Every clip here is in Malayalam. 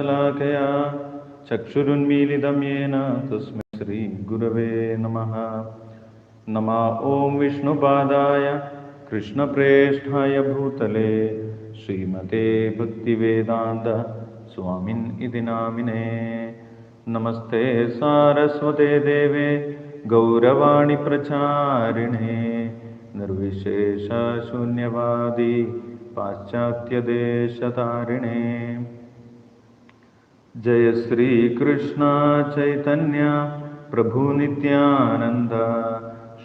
ज्ञानञ्जनशलाकया चक्षुरुन्मीलितं येन तस्मै श्रीगुरवे नमः। नमा ॐ विष्णुपादाय कृष्णप्रेष्ठाय भूतले श्रीमते भक्तिवेदान्त स्वामिन् इति नामिने। नमस्ते सारस्वते देवे गौरवाणि प्रचारिणे निर्विशेषशून्यवादी पाश्चात्यदेशतारिणे जय श्रीकृष्ण चैतन्य प्रभुनित्यानन्द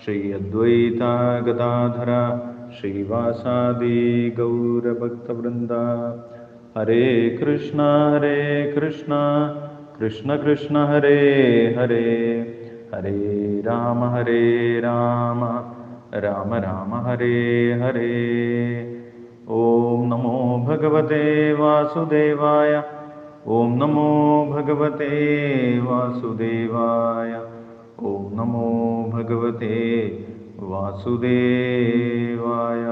श्री अद्वैता गदाधर श्रीवासादि गौरभक्तवृन्द। हरे कृष्ण हरे कृष्ण कृष्ण कृष्ण, हरे हरे हरे राम हरे राम राम राम, हरे हरे। ॐ नमो भगवते वासुदेवाय ॐ नमो भगवते वासुदेवाय। ॐ नमो भगवते वासुदेवाय।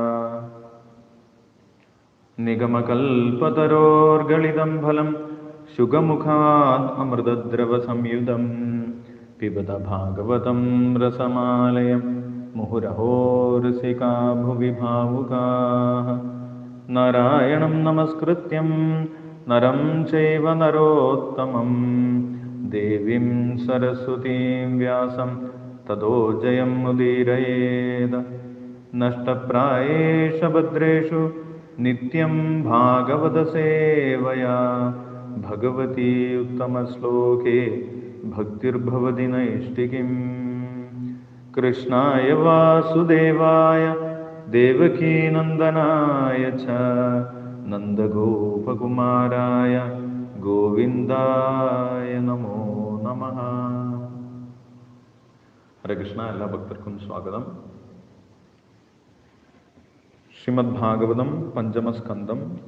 निगमकल्पतरोर्गलितं फलं अमृतद्रवसंयुतं पिबत भागवतं रसमालयं मुहुरहो रसिका भुवि भावुकाः नारायणं नमस्कृत्यं नरं चैव नरोत्तमं। देवीं सरस्वतीं व्यासं ततो जयं मुदीरयेद। नष्टप्रायेषु भद्रेषु नित्यं भागवतसेवया भगवती उत्तमश्लोके भक्तिर्भवति नैष्टिकीम् कृष्णाय वासुदेवाय देवकीनन्दनाय च നന്ദഗോപകുമാരായ ഗോവിന്ദായ നമോ നമ. ഹരെ കൃഷ്ണ എല്ലാ ഭക്തർക്കും സ്വാഗതം. ശ്രീമദ് ഭാഗവതം പഞ്ചമസ്കന്ധം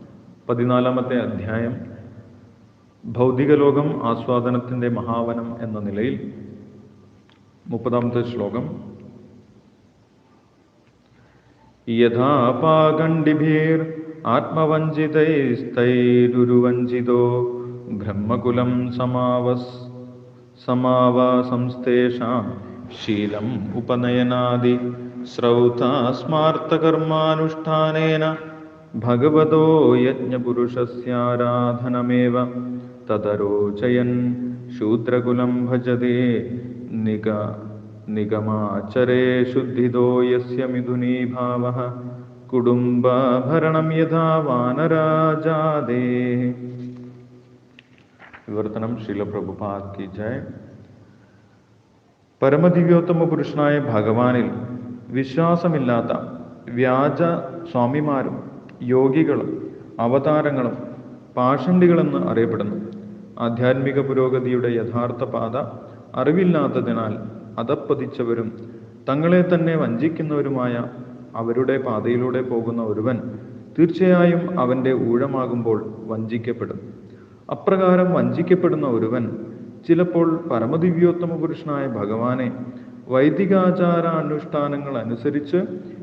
പതിനാലാമത്തെ അധ്യായം ഭൗതികലോകം ആസ്വാദനത്തിന്റെ മഹാവനം എന്ന നിലയിൽ മുപ്പതാമത്തെ ശ്ലോകം. യഥാ പാകണ്ഡിഭീർ आत्मवञ्चितैस्तैरुरुवञ्चितो ब्रह्मकुलं समावस् समावासंस्तेषां शीलमुपनयनादि श्रौथा स्मार्थकर्मानुष्ठानेन भगवतो यज्ञपुरुषस्याराधनमेव तदरोचयन् शूद्रकुलं भजते निग निगमाचरे शुद्धितो यस्य मिथुनीभावः കുടുംബഭരണം യഥാ വാനരാജാദേ വിവർത്തനം ശീലപ്രഭുപാദ് ജയ്. പരമദിവ്യോത്തമ പുരുഷനായ ഭഗവാനിൽ വിശ്വാസമില്ലാത്ത വ്യാജ സ്വാമിമാരും യോഗികളും അവതാരങ്ങളും പാഷണ്ഡികളെന്ന് അറിയപ്പെടുന്നു. ആധ്യാത്മിക പുരോഗതിയുടെ യഥാർത്ഥ പാത അറിവില്ലാത്തതിനാൽ അതപ്പതിച്ചവരും തങ്ങളെ തന്നെ വഞ്ചിക്കുന്നവരുമായ അവരുടെ പാതയിലൂടെ പോകുന്ന ഒരുവൻ തീർച്ചയായും അവന്റെ ഊഴമാകുമ്പോൾ വഞ്ചിക്കപ്പെടും. അപ്രകാരം വഞ്ചിക്കപ്പെടുന്ന ഒരുവൻ ചിലപ്പോൾ പരമദിവ്യോത്തമ പുരുഷനായ ഭഗവാനെ വൈദികാചാരാനുഷ്ഠാനങ്ങൾ അനുസരിച്ച്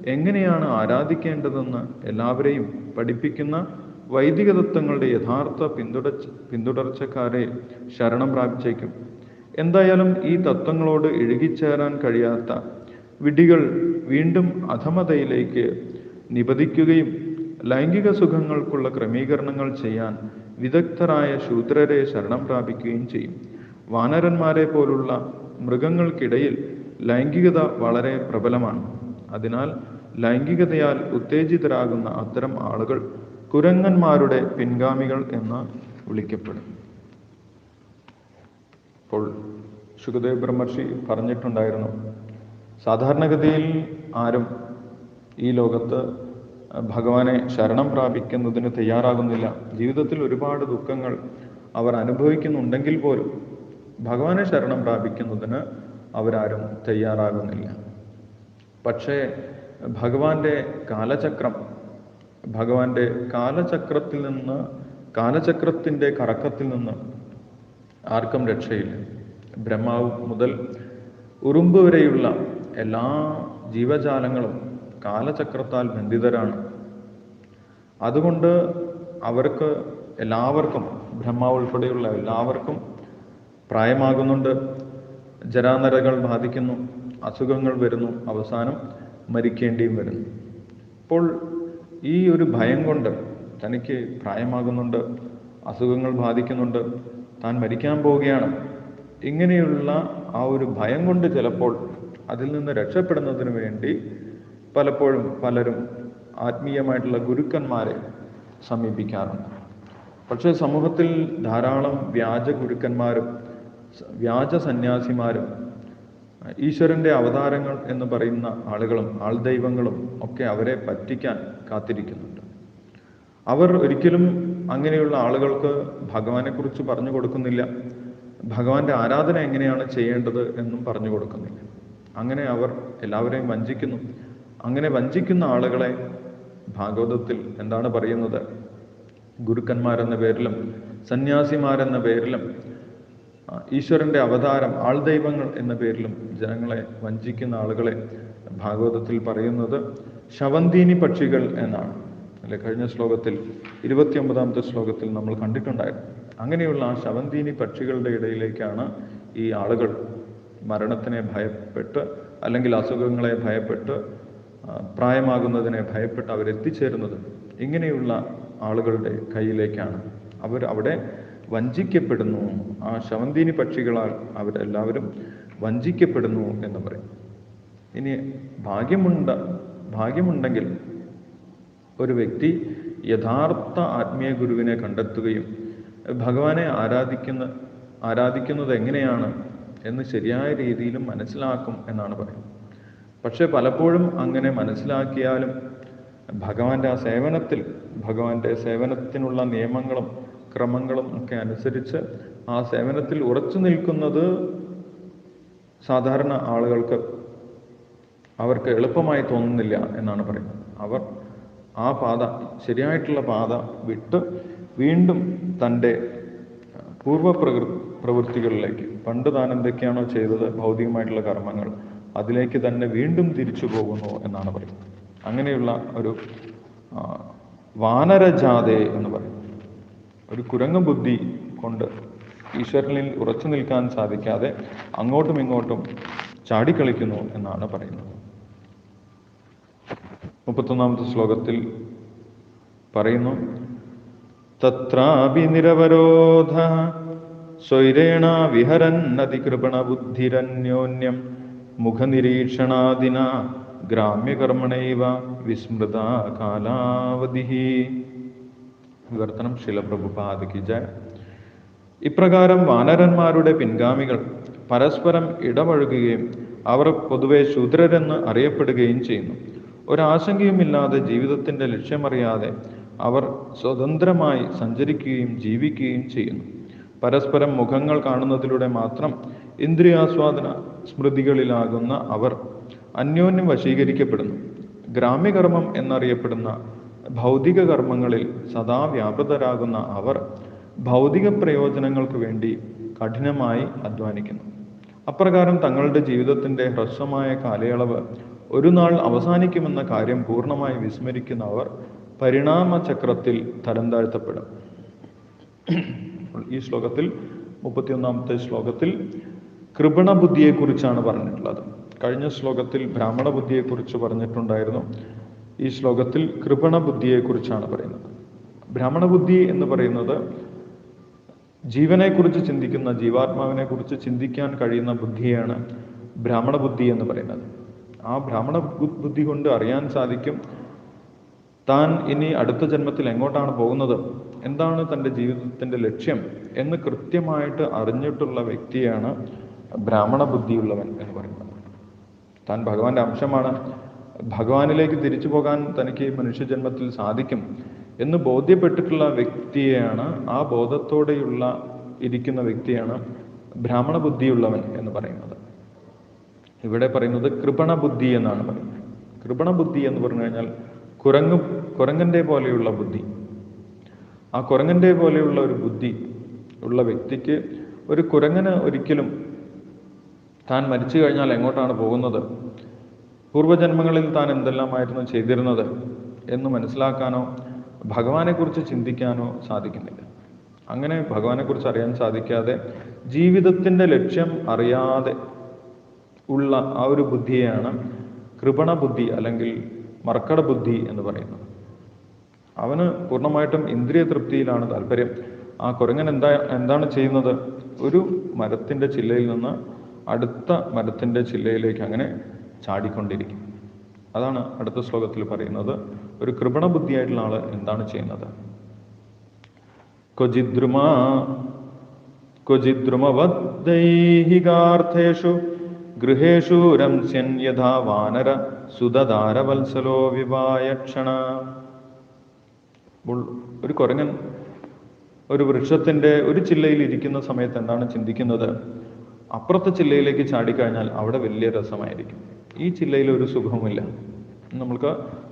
എങ്ങനെയാണ് ആരാധിക്കേണ്ടതെന്ന് എല്ലാവരെയും പഠിപ്പിക്കുന്ന വൈദിക തത്വങ്ങളുടെ യഥാർത്ഥ പിന്തുടച്ച പിന്തുടർച്ചക്കാരെ ശരണം പ്രാപിച്ചേക്കും. എന്തായാലും ഈ തത്വങ്ങളോട് ഇഴുകിച്ചേരാൻ കഴിയാത്ത വിഡികൾ വീണ്ടും അധമതയിലേക്ക് നിപതിക്കുകയും ലൈംഗിക സുഖങ്ങൾക്കുള്ള ക്രമീകരണങ്ങൾ ചെയ്യാൻ വിദഗ്ധരായ ശൂദ്രരെ ശരണം പ്രാപിക്കുകയും ചെയ്യും. വാനരന്മാരെ പോലുള്ള മൃഗങ്ങൾക്കിടയിൽ ലൈംഗികത വളരെ പ്രബലമാണ്. അതിനാൽ ലൈംഗികതയാൽ ഉത്തേജിതരാകുന്ന അത്തരം ആളുകൾ കുരങ്ങന്മാരുടെ പിൻഗാമികൾ എന്ന് വിളിക്കപ്പെടും. അപ്പോൾ സുഖദേവ് ബ്രഹ്മർഷി പറഞ്ഞിട്ടുണ്ടായിരുന്നു സാധാരണഗതിയിൽ ആരും ഈ ലോകത്ത് ഭഗവാനെ ശരണം പ്രാപിക്കുന്നതിന് തയ്യാറാകുന്നില്ല. ജീവിതത്തിൽ ഒരുപാട് ദുഃഖങ്ങൾ അവർ അനുഭവിക്കുന്നുണ്ടെങ്കിൽ പോലും ഭഗവാനെ ശരണം പ്രാപിക്കുന്നതിന് അവരാരും തയ്യാറാകുന്നില്ല. പക്ഷേ ഭഗവാന്റെ കാലചക്രം ഭഗവാന്റെ കാലചക്രത്തിൽ നിന്ന് കാലചക്രത്തിന്റെ കറക്കത്തിൽ നിന്ന് ആർക്കും രക്ഷയില്ല. ബ്രഹ്മാവ് മുതൽ ഉറുമ്പ് വരെയുള്ള എല്ലാ ജീവജാലങ്ങളും കാലചക്രത്താൽ ബന്ധിതരാണ്. അതുകൊണ്ട് അവർക്ക് എല്ലാവർക്കും ബ്രഹ്മാവ് ഉൾപ്പെടെയുള്ള എല്ലാവർക്കും പ്രായമാകുന്നുണ്ട്. ജരാനരകൾ ബാധിക്കുന്നു അസുഖങ്ങൾ വരുന്നു അവസാനം മരിക്കേണ്ടിയും വരുന്നു. അപ്പോൾ ഈ ഒരു ഭയം കൊണ്ട് തനിക്ക് പ്രായമാകുന്നുണ്ട് അസുഖങ്ങൾ ബാധിക്കുന്നുണ്ട് താൻ മരിക്കാൻ പോവുകയാണ്. ഇങ്ങനെയുള്ള ആ ഒരു ഭയം കൊണ്ട് ചിലപ്പോൾ അതിൽ നിന്ന് രക്ഷപ്പെടുന്നതിന് വേണ്ടി പലപ്പോഴും പലരും ആത്മീയമായിട്ടുള്ള ഗുരുക്കന്മാരെ സമീപിക്കാറുണ്ട്. പക്ഷേ സമൂഹത്തിൽ ധാരാളം വ്യാജ ഗുരുക്കന്മാരും വ്യാജ സന്യാസിമാരും ഈശ്വരന്റെ അവതാരങ്ങൾ എന്ന് പറയുന്ന ആളുകളും ആൾദൈവങ്ങളും ഒക്കെ അവരെ പറ്റിക്കാൻ കാത്തിരിക്കുന്നുണ്ട്. അവർ ഒരിക്കലും അങ്ങനെയുള്ള ആളുകൾക്ക് ഭഗവാനെക്കുറിച്ച് പറഞ്ഞു കൊടുക്കുന്നില്ല. ഭഗവാന്റെ ആരാധന എങ്ങനെയാണ് ചെയ്യേണ്ടത് എന്നും പറഞ്ഞു കൊടുക്കുന്നില്ല. അങ്ങനെ അവർ എല്ലാവരെയും വഞ്ചിക്കുന്നു. അങ്ങനെ വഞ്ചിക്കുന്ന ആളുകളെ ഭാഗവതത്തിൽ എന്താണ് പറയുന്നത്? ഗുരുക്കന്മാരെന്ന പേരിലും സന്യാസിമാരെന്ന പേരിലും ഈശ്വരന്റെ അവതാരം ആൾദൈവങ്ങൾ എന്ന പേരിലും ജനങ്ങളെ വഞ്ചിക്കുന്ന ആളുകളെ ഭാഗവതത്തിൽ പറയുന്നത് ശവന്തീനി പക്ഷികൾ എന്നാണ്. അല്ലെ കഴിഞ്ഞ ശ്ലോകത്തിൽ ഇരുപത്തിയൊമ്പതാമത്തെ ശ്ലോകത്തിൽ നമ്മൾ കണ്ടിട്ടുണ്ടായിരുന്നു. അങ്ങനെയുള്ള ആ ശവന്തീനി പക്ഷികളുടെ ഇടയിലേക്കാണ് ഈ ആളുകൾ മരണത്തിനെ ഭയപ്പെട്ട് അല്ലെങ്കിൽ അസുഖങ്ങളെ ഭയപ്പെട്ട് പ്രായമാകുന്നതിനെ ഭയപ്പെട്ട് അവരെത്തിച്ചേരുന്നത് ഇങ്ങനെയുള്ള ആളുകളുടെ കയ്യിലേക്കാണ്. അവർ അവിടെ വഞ്ചിക്കപ്പെടുന്നു. ആ ശവന്തീനി പക്ഷികളാൽ അവരെല്ലാവരും വഞ്ചിക്കപ്പെടുന്നു എന്ന് പറയും. ഇനി ഭാഗ്യമുണ്ട ഭാഗ്യമുണ്ടെങ്കിൽ ഒരു വ്യക്തി യഥാർത്ഥ ആത്മീയ ഗുരുവിനെ കണ്ടെത്തുകയും ഭഗവാനെ ആരാധിക്കുന്ന ആരാധിക്കുന്നത് എങ്ങനെയാണ് എന്ന് ശരിയായ രീതിയിലും മനസ്സിലാക്കും എന്നാണ് പറയുന്നത്. പക്ഷെ പലപ്പോഴും അങ്ങനെ മനസ്സിലാക്കിയാലും ഭഗവാന്റെ ആ സേവനത്തിൽ ഭഗവാന്റെ സേവനത്തിനുള്ള നിയമങ്ങളും ക്രമങ്ങളും ഒക്കെ അനുസരിച്ച് ആ സേവനത്തിൽ ഉറച്ചു നിൽക്കുന്നത് സാധാരണ ആളുകൾക്ക് അവർക്ക് എളുപ്പമായി തോന്നുന്നില്ല എന്നാണ് പറയുന്നത്. അവർ ആ പാത ശരിയായിട്ടുള്ള പാത വിട്ട് വീണ്ടും തന്റെ പൂർവ പ്രകൃ പ്രവൃത്തികളിലേക്ക്. പണ്ട് താൻ എന്തൊക്കെയാണോ ചെയ്തത്? ഭൗതികമായിട്ടുള്ള കർമ്മങ്ങൾ. അതിലേക്ക് തന്നെ വീണ്ടും തിരിച്ചു പോകുന്നു എന്നാണ് പറയുന്നത്. അങ്ങനെയുള്ള ഒരു വാനരജാതെ എന്ന് പറയും. ഒരു കുരങ്ങ ബുദ്ധി കൊണ്ട് ഈശ്വരനിൽ ഉറച്ചു നിൽക്കാൻ സാധിക്കാതെ അങ്ങോട്ടും ഇങ്ങോട്ടും ചാടിക്കളിക്കുന്നു എന്നാണ് പറയുന്നത്. മുപ്പത്തൊന്നാമത്തെ ശ്ലോകത്തിൽ പറയുന്നു തത്രാപി നിരവരോധ സ്വൈരേണ വിഹരന്നതികൃപണ ബുദ്ധിരന്യോന്യം മുഖനിരീക്ഷണാദിന ഗ്രാമ്യകർമ്മണൈവ വിസ്മൃത കാലാവധി വിവർത്തനം ശിലപ്രഭുപാദി ജയ. ഇപ്രകാരം വാനരന്മാരുടെ പിൻഗാമികൾ പരസ്പരം ഇടപഴകുകയും അവർ പൊതുവെ ശൂദ്രരെന്ന് അറിയപ്പെടുകയും ചെയ്യുന്നു. ഒരാശങ്കയുമില്ലാതെ ജീവിതത്തിന്റെ ലക്ഷ്യമറിയാതെ അവർ സ്വതന്ത്രമായി സഞ്ചരിക്കുകയും ജീവിക്കുകയും ചെയ്യുന്നു. പരസ്പരം മുഖങ്ങൾ കാണുന്നതിലൂടെ മാത്രം ഇന്ദ്രിയാസ്വാദന സ്മൃതികളിലാകുന്ന അവർ അന്യോന്യം വശീകരിക്കപ്പെടുന്നു. ഗ്രാമ്യകർമ്മം എന്നറിയപ്പെടുന്ന ഭൗതിക കർമ്മങ്ങളിൽ സദാ വ്യാപൃതരാകുന്ന അവർ ഭൗതിക പ്രയോജനങ്ങൾക്ക് വേണ്ടി കഠിനമായി അധ്വാനിക്കുന്നു. അപ്രകാരം തങ്ങളുടെ ജീവിതത്തിന്റെ ഹ്രസ്വമായ കാലയളവ് ഒരു നാൾ അവസാനിക്കുമെന്ന കാര്യം പൂർണമായി വിസ്മരിക്കുന്ന അവർ പരിണാമ ചക്രത്തിൽ തരം താഴ്ത്തപ്പെടും. ഈ ശ്ലോകത്തിൽ മുപ്പത്തിയൊന്നാമത്തെ ശ്ലോകത്തിൽ കൃപണ ബുദ്ധിയെക്കുറിച്ചാണ് പറഞ്ഞിട്ടുള്ളത്. കഴിഞ്ഞ ശ്ലോകത്തിൽ ബ്രാഹ്മണ ബുദ്ധിയെക്കുറിച്ച് പറഞ്ഞിട്ടുണ്ടായിരുന്നു. ഈ ശ്ലോകത്തിൽ കൃപണ ബുദ്ധിയെക്കുറിച്ചാണ് പറയുന്നത്. ബ്രാഹ്മണ ബുദ്ധി എന്ന് പറയുന്നത് ജീവനെക്കുറിച്ച് ചിന്തിക്കുന്ന ജീവാത്മാവിനെ കുറിച്ച് ചിന്തിക്കാൻ കഴിയുന്ന ബുദ്ധിയാണ് ബ്രാഹ്മണ ബുദ്ധി എന്ന് പറയുന്നത്. ആ ബ്രാഹ്മണ ബുദ്ധി കൊണ്ട് അറിയാൻ സാധിക്കും താൻ ഇനി അടുത്ത ജന്മത്തിൽ എങ്ങോട്ടാണ് പോകുന്നത് എന്താണ് തന്റെ ജീവിതത്തിന്റെ ലക്ഷ്യം എന്ന് കൃത്യമായിട്ട് അറിഞ്ഞിട്ടുള്ള വ്യക്തിയാണ് ബ്രാഹ്മണ ബുദ്ധിയുള്ളവൻ എന്ന് പറയുന്നത്. താൻ ഭഗവാന്റെ അംശമാണ്. ഭഗവാനിലേക്ക് തിരിച്ചു പോകാൻ തനിക്ക് മനുഷ്യജന്മത്തിൽ സാധിക്കും എന്ന് ബോധ്യപ്പെട്ടിട്ടുള്ള വ്യക്തിയെയാണ് ആ ബോധത്തോടെയുള്ള ഇരിക്കുന്ന വ്യക്തിയാണ് ബ്രാഹ്മണ ബുദ്ധിയുള്ളവൻ എന്ന് പറയുന്നത്. ഇവിടെ പറയുന്നത് കൃപണ ബുദ്ധി എന്നാണ് പറയുന്നത്. കൃപണ ബുദ്ധി എന്ന് പറഞ്ഞു കഴിഞ്ഞാൽ കുരങ്ങ് കുരങ്ങന്റെ പോലെയുള്ള ബുദ്ധി. ആ കുരങ്ങന്റെ പോലെയുള്ള ഒരു ബുദ്ധി ഉള്ള വ്യക്തിക്ക് ഒരു കുരങ്ങന് ഒരിക്കലും താൻ മരിച്ചു കഴിഞ്ഞാൽ എങ്ങോട്ടാണ് പോകുന്നത്? പൂർവജന്മങ്ങളിൽ താൻ എന്തെല്ലാമായിരുന്നു ചെയ്തിരുന്നത് എന്ന് മനസ്സിലാക്കാനോ ഭഗവാനെക്കുറിച്ച് ചിന്തിക്കാനോ സാധിക്കുന്നില്ല. അങ്ങനെ ഭഗവാനെക്കുറിച്ച് അറിയാൻ സാധിക്കാതെ ജീവിതത്തിന്റെ ലക്ഷ്യം അറിയാതെ ഉള്ള ആ ഒരു ബുദ്ധിയെയാണ് കൃപണ ബുദ്ധി അല്ലെങ്കിൽ മർക്കട ബുദ്ധി എന്ന് പറയുന്നത്. അവന് പൂർണമായിട്ടും ഇന്ദ്രിയ തൃപ്തിയിലാണ് താല്പര്യം. ആ കുരങ്ങൻ എന്താ എന്താണ് ചെയ്യുന്നത്? ഒരു മരത്തിന്റെ ചില്ലയിൽ നിന്ന് അടുത്ത മരത്തിന്റെ ചില്ലയിലേക്ക് അങ്ങനെ ചാടിക്കൊണ്ടിരിക്കും. അതാണ് അടുത്ത ശ്ലോകത്തിൽ പറയുന്നത്. ഒരു കൃപണ ബുദ്ധിയായിട്ടുള്ള ആൾ എന്താണ് ചെയ്യുന്നത്? ക്വചിദ്രുമ ക്വചിദ്രുമവദ്ദൈഹികാർത്ഥേഷു ഗൃഹേഷു രംസ്യൻ യഥാ വാനര സുതധാരവത്സലോ വിവായക്ഷണ. ഒരു കുരങ്ങൻ ഒരു വൃക്ഷത്തിന്റെ ഒരു ചില്ലയിൽ ഇരിക്കുന്ന സമയത്ത് എന്താണ് ചിന്തിക്കുന്നത്? അപ്പുറത്തെ ചില്ലയിലേക്ക് ചാടിക്കഴിഞ്ഞാൽ അവിടെ വലിയ രസമായിരിക്കും. ഈ ചില്ലയിൽ ഒരു സുഖവുമില്ല. നമുക്ക്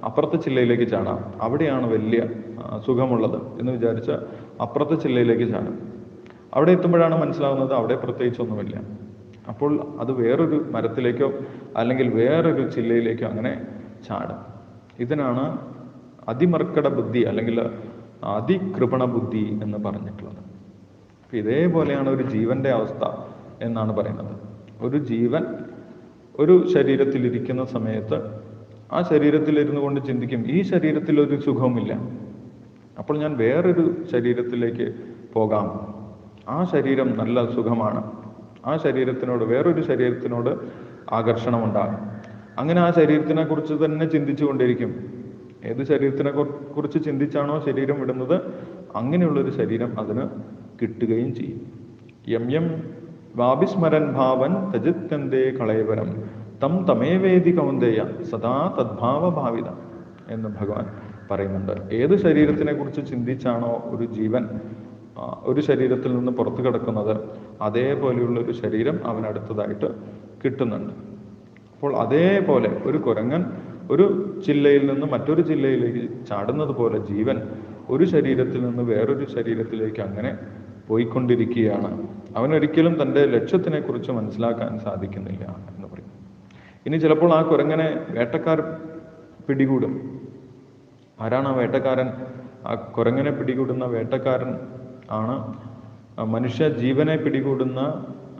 അപ്പുറത്തെ ചില്ലയിലേക്ക് ചാടാം. അവിടെയാണ് വലിയ സുഖമുള്ളത് എന്ന് വിചാരിച്ച് അപ്പുറത്തെ ചില്ലയിലേക്ക് ചാടും. അവിടെ എത്തുമ്പോഴാണ് മനസ്സിലാവുന്നത് അവിടെ പ്രത്യേകിച്ചൊന്നുമില്ല. അപ്പോൾ അത് വേറൊരു മരത്തിലേക്കോ അല്ലെങ്കിൽ വേറൊരു ചില്ലയിലേക്കോ അങ്ങനെ ചാടും. ഇതിനാണ് അതിമർക്കട ബുദ്ധി അല്ലെങ്കിൽ അതികൃപണ ബുദ്ധി എന്ന് പറഞ്ഞിട്ടുള്ളത്. ഇതേപോലെയാണ് ഒരു ജീവന്റെ അവസ്ഥ എന്നാണ് പറയുന്നത്. ഒരു ജീവൻ ഒരു ശരീരത്തിൽ ഇരിക്കുന്ന സമയത്ത് ആ ശരീരത്തിൽ ഇരുന്നു കൊണ്ട് ചിന്തിക്കും ഈ ശരീരത്തിൽ ഒരു സുഖവുമില്ല. അപ്പോൾ ഞാൻ വേറൊരു ശരീരത്തിലേക്ക് പോകാം. ആ ശരീരം നല്ല സുഖമാണ്. ആ ശരീരത്തിനോട് വേറൊരു ശരീരത്തിനോട് ആകർഷണമുണ്ടാകും. അങ്ങനെ ആ ശരീരത്തിനെ കുറിച്ച് തന്നെ ചിന്തിച്ചു കൊണ്ടിരിക്കും. ഏത് ശരീരത്തിനെ കുറിച്ച് ചിന്തിച്ചാണോ ശരീരം വിടുന്നത് അങ്ങനെയുള്ളൊരു ശരീരം അതിന് കിട്ടുകയും ചെയ്യും. എം എം വാഭിസ്മരൻ ഭാവൻ തജിത്തന്തേ കളയവരം തം തമേവേദി കൗന്ദേയ സദാ തദ്ഭാവഭാവിത എന്ന് ഭഗവാൻ പറയുന്നുണ്ട്. ഏത് ശരീരത്തിനെ കുറിച്ച് ചിന്തിച്ചാണോ ഒരു ജീവൻ ഒരു ശരീരത്തിൽ നിന്ന് പുറത്തു കിടക്കുന്നത് അതേപോലെയുള്ള ഒരു ശരീരം അവനടുത്തതായിട്ട് കിട്ടുന്നുണ്ട്. അപ്പോൾ അതേപോലെ ഒരു കുരങ്ങൻ ഒരു ജില്ലയിൽ നിന്ന് മറ്റൊരു ജില്ലയിലേക്ക് ചാടുന്നത് പോലെ ജീവൻ ഒരു ശരീരത്തിൽ നിന്ന് വേറൊരു ശരീരത്തിലേക്ക് അങ്ങനെ പോയിക്കൊണ്ടിരിക്കുകയാണ്. അവനൊരിക്കലും തന്റെ ലക്ഷ്യത്തിനെ കുറിച്ച് മനസ്സിലാക്കാൻ സാധിക്കുന്നില്ല എന്ന് പറയും ഇനി ചിലപ്പോൾ ആ കുരങ്ങനെ വേട്ടക്കാർ പിടികൂടും. ആരാണ് ആ വേട്ടക്കാരൻ? ആ കുരങ്ങനെ പിടികൂടുന്ന വേട്ടക്കാരൻ ആണ് മനുഷ്യ ജീവനെ പിടികൂടുന്ന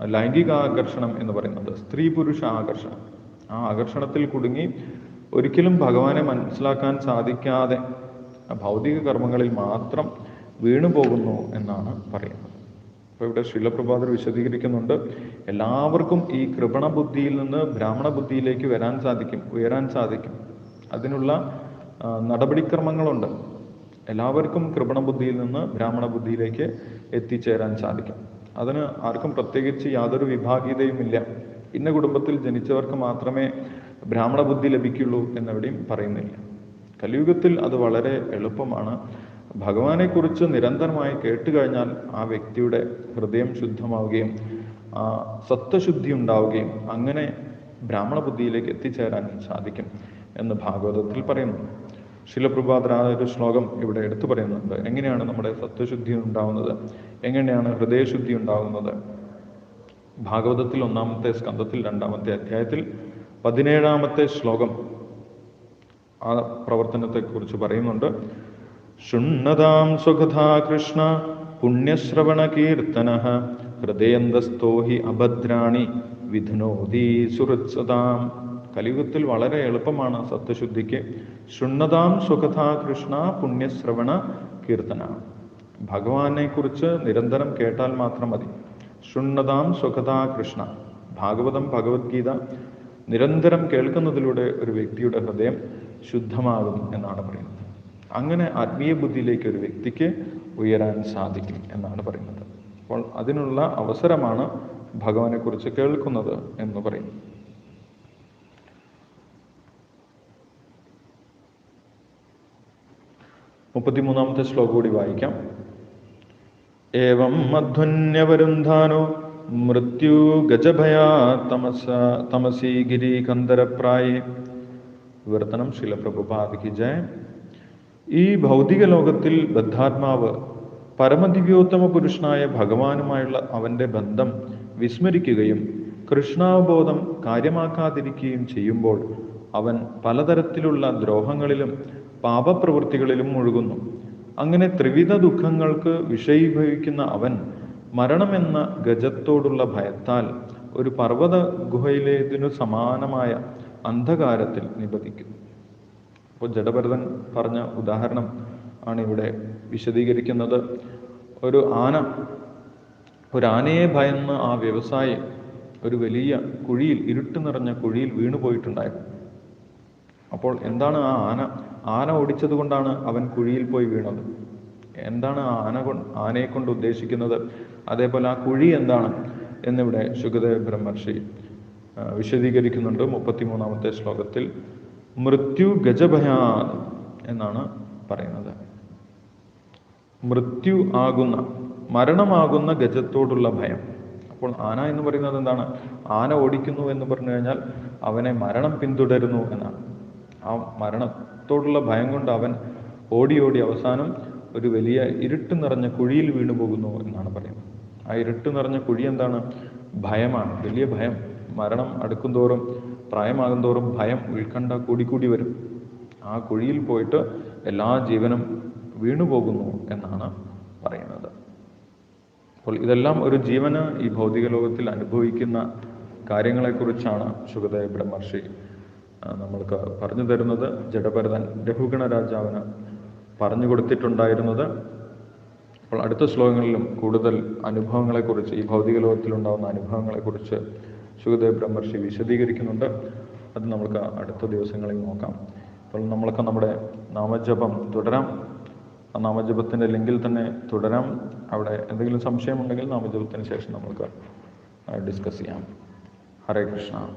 ലൈംഗിക ആകർഷണം എന്ന് പറയുന്നത്. സ്ത്രീ പുരുഷ ആകർഷണം. ആ ആകർഷണത്തിൽ കുടുങ്ങി ഒരിക്കലും ഭഗവാനെ മനസ്സിലാക്കാൻ സാധിക്കാതെ ഭൗതിക കർമ്മങ്ങളിൽ മാത്രം വീണുപോകുന്നു എന്നാണ് പറയുന്നത്. അപ്പോൾ ഇവിടെ ശിലപ്രഭാതർ വിശദീകരിക്കുന്നുണ്ട് എല്ലാവർക്കും ഈ കൃപണ ബുദ്ധിയിൽ നിന്ന് ബ്രാഹ്മണ ബുദ്ധിയിലേക്ക് വരാൻ സാധിക്കും ഉയരാൻ സാധിക്കും. അതിനുള്ള നടപടിക്രമങ്ങളുണ്ട്. എല്ലാവർക്കും കൃപണ ബുദ്ധിയിൽ നിന്ന് ബ്രാഹ്മണ ബുദ്ധിയിലേക്ക് എത്തിച്ചേരാൻ സാധിക്കും. അതിന് ആർക്കും പ്രത്യേകിച്ച് യാതൊരു വിഭാഗീയതയുമില്ല. ഇന്ന കുടുംബത്തിൽ ജനിച്ചവർക്ക് മാത്രമേ ബ്രാഹ്മണ ബുദ്ധി ലഭിക്കുള്ളൂ എന്നവിടെയും പറയുന്നില്ല. കലിയുഗത്തിൽ അത് വളരെ എളുപ്പമാണ്. ഭഗവാനെക്കുറിച്ച് നിരന്തരമായി കേട്ട് കഴിഞ്ഞാൽ ആ വ്യക്തിയുടെ ഹൃദയം ശുദ്ധമാവുകയും ആ സത്വശുദ്ധി ഉണ്ടാവുകയും അങ്ങനെ ബ്രാഹ്മണ ബുദ്ധിയിലേക്ക് എത്തിച്ചേരാൻ സാധിക്കും എന്ന് ഭാഗവതത്തിൽ പറയുന്നു ശിലപ്രഭാതർ ഒരു ശ്ലോകം ഇവിടെ എടുത്തു പറയുന്നുണ്ട്. എങ്ങനെയാണ് നമ്മുടെ സത്വശുദ്ധി ഉണ്ടാവുന്നത്? എങ്ങനെയാണ് ഹൃദയശുദ്ധി ഉണ്ടാകുന്നത് ഭാഗവതത്തിൽ ഒന്നാമത്തെ സ്കന്ധത്തിൽ രണ്ടാമത്തെ അധ്യായത്തിൽ പതിനേഴാമത്തെ ശ്ലോകം ആ പ്രവർത്തനത്തെക്കുറിച്ച് പറയുന്നുണ്ട്. ശുണ്ണതാം സുഖതാ കൃഷ്ണ പുണ്യശ്രവണ കീർത്തന ഹൃദയന്തസ്തോ ഹി അഭദ്രാണി വിധുനോദീ സുഹൃത്സതാം കലിയുഗത്തിൽ വളരെ എളുപ്പമാണ് സത്യശുദ്ധിക്ക്. ശുണ്ണതാം സുഖതാ കൃഷ്ണ പുണ്യശ്രവണ കീർത്തന. ഭഗവാനെ കുറിച്ച് നിരന്തരം കേട്ടാൽ മാത്രം മതി. ശുണ്ണതാം സുഖതാ കൃഷ്ണ. ഭാഗവതം ഭഗവത്ഗീത നിരന്തരം കേൾക്കുന്നതിലൂടെ ഒരു വ്യക്തിയുടെ ഹൃദയം ശുദ്ധമാകും എന്നാണ് പറയുന്നത്. അങ്ങനെ ആത്മീയ ബുദ്ധിയിലേക്ക് ഒരു വ്യക്തിക്ക് ഉയരാൻ സാധിക്കും എന്നാണ് പറയുന്നത്. അപ്പോൾ അതിനുള്ള അവസരമാണ് ഭഗവാനെ കുറിച്ച് കേൾക്കുന്നത് എന്ന് പറയുന്നു മുപ്പത്തിമൂന്നാമത്തെ ശ്ലോകം കൂടി വായിക്കാം. ഏവം മധ്വന്യവരുന്ധാനോ മൃത്യു ഗജഭയാ തമസ തമസി ഗിരി കന്ദരപ്രായേ വിവർത്തനം ശിലപ്രഭുപാദിക്ക് ജയ. ഈ ഭൗതിക ലോകത്തിൽ ബദ്ധാത്മാവ് പരമദിവ്യോത്തമ പുരുഷനായ ഭഗവാനുമായുള്ള അവന്റെ ബന്ധം വിസ്മരിക്കുകയും കൃഷ്ണാവബോധം കാര്യമാക്കാതിരിക്കുകയും ചെയ്യുമ്പോൾ അവൻ പലതരത്തിലുള്ള ദ്രോഹങ്ങളിലും പാപപ്രവൃത്തികളിലും മുഴുകുന്നു. അങ്ങനെ ത്രിവിധ ദുഃഖങ്ങൾക്ക് വിഷയീഭവിക്കുന്ന അവൻ മരണമെന്ന ഗജത്തോടുള്ള ഭയത്താൽ ഒരു പർവത ഗുഹയിലേതിനു സമാനമായ അന്ധകാരത്തിൽ നിബദിക്കുന്നു അപ്പോൾ ജഡഭരതൻ പറഞ്ഞ ഉദാഹരണം ആണ് ഇവിടെ വിശദീകരിക്കുന്നത്. ഒരു ആന ഒരു ആനയെ ഭയന്ന് ആ വ്യവസായി ഒരു വലിയ കുഴിയിൽ ഇരുട്ട് നിറഞ്ഞ കുഴിയിൽ വീണു പോയിട്ടുണ്ടായിരുന്നു. അപ്പോൾ എന്താണ് ആ ആന? ആന ഓടിച്ചത് കൊണ്ടാണ് അവൻ കുഴിയിൽ പോയി വീണത്. എന്താണ് ആ ആന കൊണ്ട് ആനയെ കൊണ്ട് ഉദ്ദേശിക്കുന്നത്? അതേപോലെ ആ കുഴി എന്താണ് എന്നിവിടെ ശുഗദേവ ബ്രഹ്മർഷി വിശദീകരിക്കുന്നുണ്ട് മുപ്പത്തിമൂന്നാമത്തെ ശ്ലോകത്തിൽ. മൃത്യു ഗജഭയാ എന്നാണ് പറയുന്നത്. മൃത്യു ആകുന്ന മരണമാകുന്ന ഗജത്തോടുള്ള ഭയം. അപ്പോൾ ആന എന്ന് പറയുന്നത് എന്താണ്? ആന ഓടിക്കുന്നു എന്ന് പറഞ്ഞു കഴിഞ്ഞാൽ അവനെ മരണം പിന്തുടരുന്നു എന്നാണ്. ആ മരണത്തോടുള്ള ഭയം കൊണ്ട് അവൻ ഓടി ഓടി അവസാനം ഒരു വലിയ ഇരുട്ട് നിറഞ്ഞ കുഴിയിൽ വീണു പോകുന്നു എന്നാണ് പറയുന്നത്. ആ ഇരുട്ട് നിറഞ്ഞ കുഴി എന്താണ്? ഭയമാണ്. വലിയ ഭയം. മരണം അടുക്കും തോറും പ്രായമാകും തോറും ഭയം കൂടി കൂടിക്കൂടി വരും. ആ കുഴിയിൽ പോയിട്ട് എല്ലാ ജീവനും വീണുപോകുന്നു എന്നാണ് പറയുന്നത്. അപ്പോൾ ഇതെല്ലാം ഒരു ജീവന് ഈ ഭൗതിക ലോകത്തിൽ അനുഭവിക്കുന്ന കാര്യങ്ങളെക്കുറിച്ചാണ് ശുഗദേവ ബ്രഹ്മർഷി നമ്മൾക്ക് പറഞ്ഞു തരുന്നത്. ജഡഭരതൻ രഘുഗണ രാജാവിന് പറഞ്ഞു കൊടുത്തിട്ടുണ്ടായിരുന്നത്. അപ്പോൾ അടുത്ത ശ്ലോകങ്ങളിലും കൂടുതൽ അനുഭവങ്ങളെക്കുറിച്ച് ഈ ഭൗതിക ലോകത്തിലുണ്ടാകുന്ന അനുഭവങ്ങളെക്കുറിച്ച് ശുഗദേവ് ബ്രഹ്മർഷി വിശദീകരിക്കുന്നുണ്ട്. അത് നമുക്ക് അടുത്ത ദിവസങ്ങളിൽ നോക്കാം. അപ്പോൾ നമ്മൾക്ക് നമ്മുടെ നാമജപം തുടരാം. ആ നാമജപത്തിന്റെ ലിങ്കിൽ തന്നെ തുടരാം. അവിടെ എന്തെങ്കിലും സംശയമുണ്ടെങ്കിൽ നാമജപത്തിന് ശേഷം നമുക്ക് ഡിസ്കസ് ചെയ്യാം. ഹരേ കൃഷ്ണ.